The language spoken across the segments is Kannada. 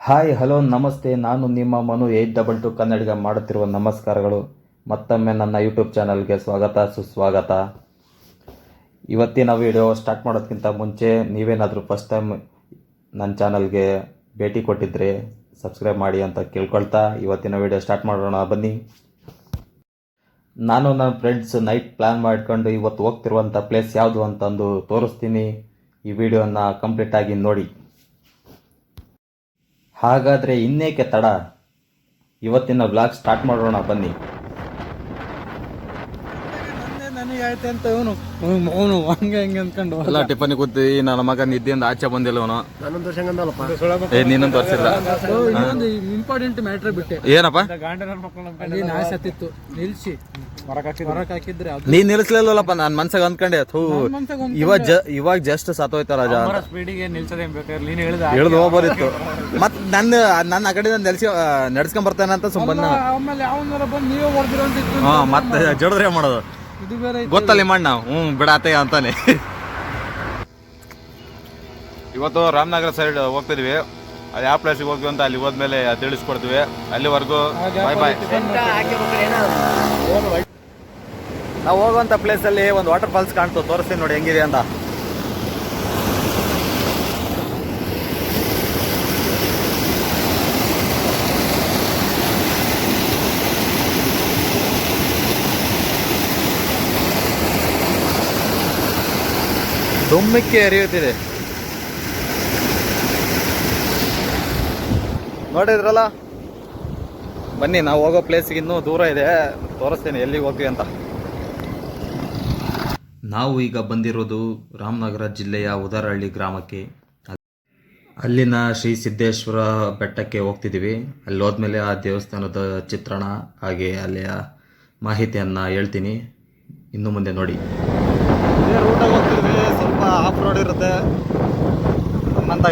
ಹಾಯ್, ಹಲೋ, ನಮಸ್ತೆ. ನಾನು ನಿಮ್ಮ Manu eight double two Kannadiga ಮಾಡುತ್ತಿರುವ ನಮಸ್ಕಾರಗಳು. ಮತ್ತೊಮ್ಮೆ ನನ್ನ ಯೂಟ್ಯೂಬ್ ಚಾನಲ್ಗೆ ಸ್ವಾಗತ, ಸುಸ್ವಾಗತ. ಇವತ್ತಿನ ವಿಡಿಯೋ ಸ್ಟಾರ್ಟ್ ಮಾಡೋದಕ್ಕಿಂತ ಮುಂಚೆ ನೀವೇನಾದರೂ ಫಸ್ಟ್ ಟೈಮ್ ನನ್ನ ಚಾನಲ್ಗೆ ಭೇಟಿ ಕೊಟ್ಟಿದ್ರೆ ಸಬ್ಸ್ಕ್ರೈಬ್ ಮಾಡಿ ಅಂತ ಕೇಳ್ಕೊಳ್ತಾ ಇವತ್ತಿನ ವಿಡಿಯೋ ಸ್ಟಾರ್ಟ್ ಮಾಡೋಣ. ಬನ್ನಿ. ನಾನು ನನ್ನ ಫ್ರೆಂಡ್ಸ್ ನೈಟ್ ಪ್ಲ್ಯಾನ್ ಮಾಡ್ಕೊಂಡು ಇವತ್ತು ಹೋಗ್ತಿರುವಂಥ ಪ್ಲೇಸ್ ಯಾವುದು ಅಂತಂದು ತೋರಿಸ್ತೀನಿ. ಈ ವಿಡಿಯೋನ ಕಂಪ್ಲೀಟಾಗಿ ನೋಡಿ. ಹಾಗಾದರೆ ಇನ್ನೇಕೆ ತಡ? ಇವತ್ತಿನ ಬ್ಲಾಗ್ ಸ್ಟಾರ್ಟ್ ಮಾಡೋಣ ಬನ್ನಿ. ಆಯ್ತು ಅಂತ ಇವನು. ಅವನು ಹಂಗೆ ಹಂಗೆ ಅಂದ್ಕೊಂಡು ಎಲ್ಲ ಟಿಫನಿ ಕೂತಿ ನನ್ನ ಮಗ ನಿದ್ದೆಯಿಂದ ಆಚೆ ಬಂದಿಲ್ಲ ಅವನು. ನಾನೊಂದು ವರ್ಷ ಹಂಗಂದಲ್ಲಪ್ಪ ಏ ನೀನಂತ ತೋರಿಸಿಲ್ಲ ಇನ್ನೊಂದು ಇಂಪಾರ್ಟೆಂಟ್ ಮ್ಯಾಟರ್ ಬಿಟ್ಟೆ. ಏನಪ್ಪ? ಅಲ್ಲಿ ಸತ್ತಿತ್ತು ನಿಲ್ಸಿ. ಹೊರಕ್ ಹಾಕಿದ್ರೆ. ನೀನ್ ನಿಲ್ಸ್ಲಿಲ್ಲಪ್ಪ ನಾನ್ ಮನ್ಸಾಗ ಅಂದ್ಕೊಂಡೆ ಥೂ ಇವಾಗ ಜ ಇವಾಗ ಜಸ್ಟ್ ಸತ್ತೋಯ್ತಾರ ರಾಜ ಸ್ಪೀಡಿಗೆ ನಿಲ್ಸೋದೇ ಬೇಕಾದ್ರೆ ನೀನು ಹೇಳಿದ ಇಳಿದು ಹೋಗ್ಬೋದಿತ್ತು. ಮತ್ ನನ್ನ ನನ್ನ ಆ ಕಡೆ ನೆಲ್ಸಿ ನಡ್ಸ್ಕೊಂಡ್ ಬರ್ತಾನೆ ಅಂತ ಸುಮ್ಮನೆ ಆಮೇಲೆ ಯಾವನಾರ ಬಂದು ನೀವೇ ಹೊಡೆದಿರೋ ಅಂತ ಹಾ ಮತ್ತೆ ಜಡದ್ರೆ ಮಾಡೋದು. ಇದು ಬೇರೆ. ಗೊತ್ತಲ್ಲ ಮಣ್ಣ. ಹ್ಞೂ ಬಿಡಾತೆ ಅಂತಾನೆ. ಇವತ್ತು ರಾಮನಗರ ಸೈಡ್ ಹೋಗ್ತಿದ್ವಿ. ಅದು ಯಾವ ಪ್ಲೇಸಿಗೆ ಹೋಗ್ತೀವಿ ಅಂತ ಅಲ್ಲಿ ಹೋದ್ಮೇಲೆ ತಿಳಿಸ್ಕೊಡ್ತೀವಿ. ಅಲ್ಲಿವರೆಗೂ ಬಾಯ್ ಬಾಯ್ ನಾವು ಹೋಗುವಂತ ಪ್ಲೇಸ್ ಅಲ್ಲಿ ಒಂದು ವಾಟರ್ ಫಾಲ್ಸ್ ಕಾಣ್ತು. ತೋರಿಸ್ತೀನಿ ನೋಡಿ ಹೆಂಗಿದೆ ಅಂತ. ದುಮ್ಮಿಕ್ಕಿ ಹರಿಯುತ್ತಿದೆ. ನೋಡಿದ್ರಲ್ಲ? ಬನ್ನಿ ನಾವು ಹೋಗೋ ಪ್ಲೇಸ್ಗೆ ಇನ್ನೂ ದೂರ ಇದೆ. ತೋರಿಸ್ತೀನಿ ಎಲ್ಲಿಗೆ ಹೋಗ್ತೀವಿ ಅಂತ. ನಾವು ಈಗ ಬಂದಿರೋದು ರಾಮನಗರ ಜಿಲ್ಲೆಯ ಉದರಹಳ್ಳಿ ಗ್ರಾಮಕ್ಕೆ. ಅಲ್ಲಿನ ಶ್ರೀ ಸಿದ್ದೇಶ್ವರ ಬೆಟ್ಟಕ್ಕೆ ಹೋಗ್ತಿದ್ದೀವಿ. ಅಲ್ಲಿ ಹೋದ್ಮೇಲೆ ಆ ದೇವಸ್ಥಾನದ ಚಿತ್ರಣ ಹಾಗೆ ಅಲ್ಲಿಯ ಮಾಹಿತಿಯನ್ನು ಹೇಳ್ತೀನಿ. ಇನ್ನು ಮುಂದೆ ನೋಡಿ ಇದೇ ರೂಟಾಗಿ ಹೋಗ್ತಿದ್ವಿ ಸ್ವಲ್ಪ ಆಫ್ ರೋಡ್ ಇರುತ್ತೆ. ನಮ್ಮಂತ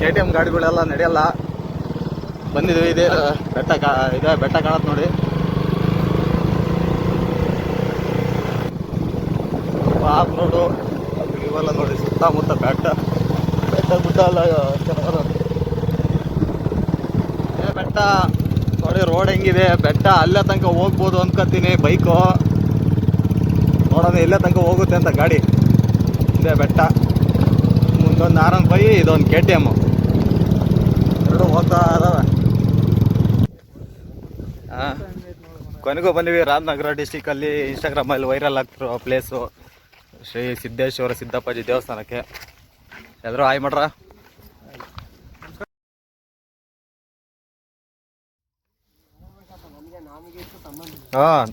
ಕೆ ಟಿ ಎಂ ಗಾಡಿಗಳೆಲ್ಲ ನಡೆಯಲ್ಲ. ಬಂದಿದ್ವಿ ಇದೇ ಬೆಟ್ಟ ಕಾ, ಇದೆ, ಬೆಟ್ಟ ಕಾಣತ್ ನೋಡಿ. ಆಫ್ ರೋಡು, ಇವೆಲ್ಲ ನೋಡಿ, ಸುತ್ತಮುತ್ತ ಬೆಟ್ಟ. ಬೆಟ್ಟ ಗುಡ್ಡ ಎಲ್ಲ ಚೆನ್ನಾಗಿ ಬೆಟ್ಟ, ನೋಡಿ, ರೋಡ್ ಹೆಂಗಿದೆ. ಬೆಟ್ಟ ಅಲ್ಲೇ ತನಕ ಹೋಗ್ಬೋದು ಅನ್ಕೋತೀನಿ, ಬೈಕು. ನೋಡೋಣ, ಇಲ್ಲೇ ತನಕ ಹೋಗುತ್ತೆ ಅಂತ ಗಾಡಿ. ಇದೆ ಬೆಟ್ಟ. ಮುಂದೊಂದು ಆರ್ ಬೈ ಇದೊಂದು ಕೆ ಟಿ ಎಂ ಎರಡು ಹೋಗ್ತಾ ಇದಾವೆ. ಹಾಂ ಕೊನೆಗೂ ಬಂದಿವಿ ರಾಮನಗರ ಡಿಸ್ಟಿಕಲ್ಲಿ ಇನ್ಸ್ಟಾಗ್ರಾಮಲ್ಲಿ ವೈರಲ್ ಆಗ್ತಿರೋ ಪ್ಲೇಸು ಶ್ರೀ ಸಿದ್ದೇಶ್ವರ ಸಿದ್ದಪ್ಪಾಜಿ ದೇವಸ್ಥಾನಕ್ಕೆ. ಎಲ್ಲರೂ ಹಾಯ್ ಮಾಡ್ರ? ಹಾಂ.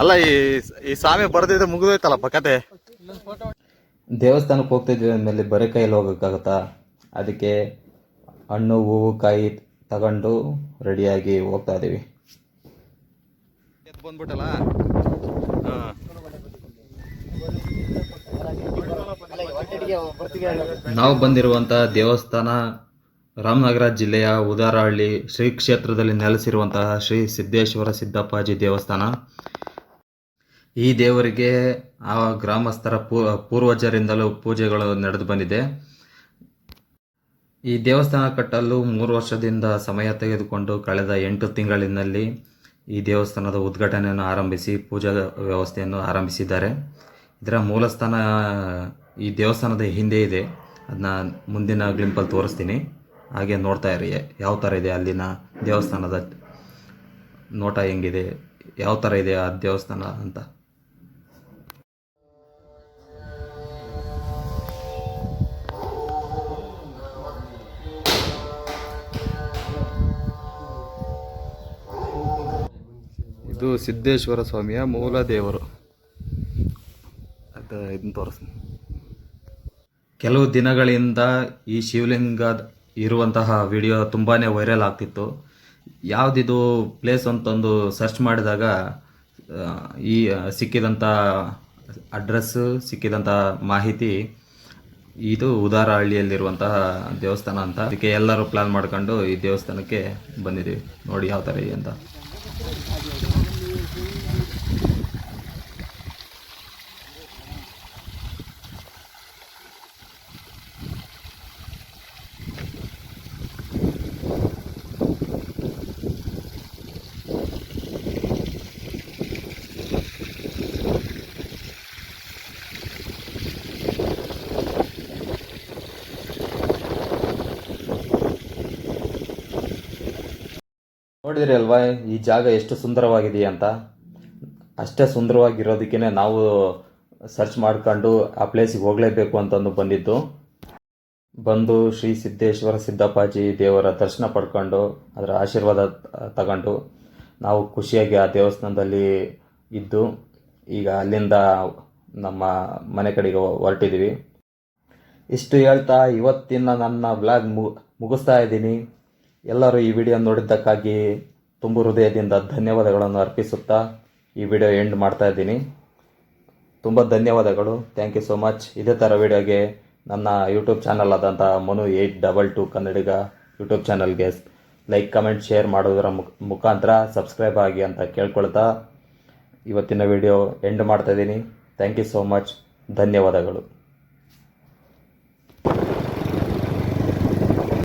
ಅಲ್ಲ ಈ ಈ ಸ್ವಾಮಿ ಬರ್ದಿದ್ರೆ ಮುಗಿದೋಯ್ತಲ್ಲ ಕತೆ? ದೇವಸ್ಥಾನಕ್ಕೆ ಹೋಗ್ತಿದ್ವಿ ಅಂದಮೇಲೆ ಬರೀ ಕೈಯಲ್ಲಿ ಹೋಗೋಕ್ಕಾಗತ್ತಾ ಅದಕ್ಕೆ ಹಣ್ಣು ಹೂವು ಕಾಯಿ ತಗೊಂಡು ರೆಡಿಯಾಗಿ ಹೋಗ್ತಾ ಇದ್ದೀವಿ. ಬಂದ್ಬಿಟ್ಟಲ್ಲ? ನಾವು ಬಂದಿರುವಂತಹ ದೇವಸ್ಥಾನ ರಾಮನಗರ ಜಿಲ್ಲೆಯ ಉದಾರಹಳ್ಳಿ ಶ್ರೀ ಕ್ಷೇತ್ರದಲ್ಲಿ ನೆಲೆಸಿರುವಂತಹ ಶ್ರೀ ಸಿದ್ದೇಶ್ವರ ಸಿದ್ದಪ್ಪಾಜಿ ದೇವಸ್ಥಾನ. ಈ ದೇವರಿಗೆ ಆ ಗ್ರಾಮಸ್ಥರ ಪೂರ್ವಜರಿಂದಲೂ ಪೂಜೆಗಳು ನಡೆದು ಬಂದಿದೆ. ಈ ದೇವಸ್ಥಾನ ಕಟ್ಟಲು ಮೂರು ವರ್ಷದಿಂದ ಸಮಯ ತೆಗೆದುಕೊಂಡು ಕಳೆದ ಎಂಟು ತಿಂಗಳಿನಲ್ಲಿ ಈ ದೇವಸ್ಥಾನದ ಉದ್ಘಾಟನೆಯನ್ನು ಆರಂಭಿಸಿ, ಪೂಜಾ ವ್ಯವಸ್ಥೆಯನ್ನು ಆರಂಭಿಸಿದ್ದಾರೆ. ಇದರ ಮೂಲಸ್ಥಾನ ಈ ದೇವಸ್ಥಾನದ ಹಿಂದೆ ಇದೆ. ಅದನ್ನ ಮುಂದಿನ ಗ್ಲಿಂಪಲ್ಲಿ ತೋರಿಸ್ತೀನಿ. ಹಾಗೆ ನೋಡ್ತಾ ಇರಿ, ಯಾವ ಥರ ಇದೆ ಅಲ್ಲಿನ ದೇವಸ್ಥಾನದ ನೋಟ ಹೆಂಗಿದೆ, ಯಾವ ಥರ ಇದೆ ಆ ದೇವಸ್ಥಾನ ಅಂತ. ಇದು ಸಿದ್ದೇಶ್ವರ ಸ್ವಾಮಿಯ ಮೂಲ ದೇವರು ಅದು ಇದನ್ನು ತೋರಿಸ್ತೀನಿ. ಕೆಲವು ದಿನಗಳಿಂದ ಈ ಶಿವಲಿಂಗ ಇರುವಂತಹ ವಿಡಿಯೋ ತುಂಬಾ ವೈರಲ್ ಆಗ್ತಿತ್ತು. ಯಾವುದಿದು ಪ್ಲೇಸ್ ಅಂತಂದು ಸರ್ಚ್ ಮಾಡಿದಾಗ ಈ ಸಿಕ್ಕಿದಂಥ ಅಡ್ರೆಸ್ಸು ಸಿಕ್ಕಿದಂಥ ಮಾಹಿತಿ, ಇದು ಉದಾರಹಳ್ಳಿಯಲ್ಲಿರುವಂತಹ ದೇವಸ್ಥಾನ ಅಂತ. ಅದಕ್ಕೆ ಎಲ್ಲರೂ ಪ್ಲಾನ್ ಮಾಡ್ಕೊಂಡು ಈ ದೇವಸ್ಥಾನಕ್ಕೆ ಬಂದಿದ್ದೀವಿ. ನೋಡಿ ಯಾವ ಥರ ಅಂತ. ನೋಡಿದ್ರಿ ಅಲ್ವಾ, ಈ ಜಾಗ ಎಷ್ಟು ಸುಂದರವಾಗಿದೆ ಅಂತ? ಅಷ್ಟೇ ಸುಂದರವಾಗಿರೋದಕ್ಕೇ ನಾವು ಸರ್ಚ್ ಮಾಡ್ಕೊಂಡು ಆ ಪ್ಲೇಸಿಗೆ ಹೋಗಲೇಬೇಕು ಅಂತಂದು ಬಂದಿದ್ದು. ಬಂದು ಶ್ರೀ ಸಿದ್ದೇಶ್ವರ ಸಿದ್ದಪ್ಪಾಜಿ ದೇವರ ದರ್ಶನ ಪಡ್ಕೊಂಡು, ಅದರ ಆಶೀರ್ವಾದ ತಗೊಂಡು ನಾವು ಖುಷಿಯಾಗಿ ಆ ದೇವಸ್ಥಾನದಲ್ಲಿ ಇದ್ದು, ಈಗ ಅಲ್ಲಿಂದ ನಮ್ಮ ಮನೆ ಕಡೆಗೆ ಹೊರಟಿದ್ದೀವಿ. ಇಷ್ಟು ಹೇಳ್ತಾ ಇವತ್ತಿನ ನನ್ನ ಬ್ಲಾಗ್ ಮುಗಿಸ್ತಾ ಇದ್ದೀನಿ. ಎಲ್ಲರೂ ಈ ವಿಡಿಯೋ ನೋಡಿದ್ದಕ್ಕಾಗಿ ತುಂಬು ಹೃದಯದಿಂದ ಧನ್ಯವಾದಗಳನ್ನು ಅರ್ಪಿಸುತ್ತಾ ಈ ವಿಡಿಯೋ ಎಂಡ್ ಮಾಡ್ತಾ ಇದ್ದೀನಿ. ತುಂಬ ಧನ್ಯವಾದಗಳು. ಥ್ಯಾಂಕ್ ಯು ಸೋ ಮಚ್ ಇದೇ ಥರ ವಿಡಿಯೋಗೆ ನನ್ನ ಯೂಟ್ಯೂಬ್ ಚಾನಲ್ ಆದಂಥ Manu eight double two Kannadiga YouTube ಚಾನಲ್ಗೆ ಲೈಕ್ ಕಮೆಂಟ್ ಶೇರ್ ಮಾಡೋದರ ಮುಖ, ಮುಖಾಂತರ ಸಬ್ಸ್ಕ್ರೈಬ್ ಆಗಿ ಅಂತ ಕೇಳ್ಕೊಳ್ತಾ ಇವತ್ತಿನ ವಿಡಿಯೋ ಎಂಡ್ ಮಾಡ್ತಾ ಇದ್ದೀನಿ. ಥ್ಯಾಂಕ್ ಯು ಸೋ ಮಚ್ ಧನ್ಯವಾದಗಳು.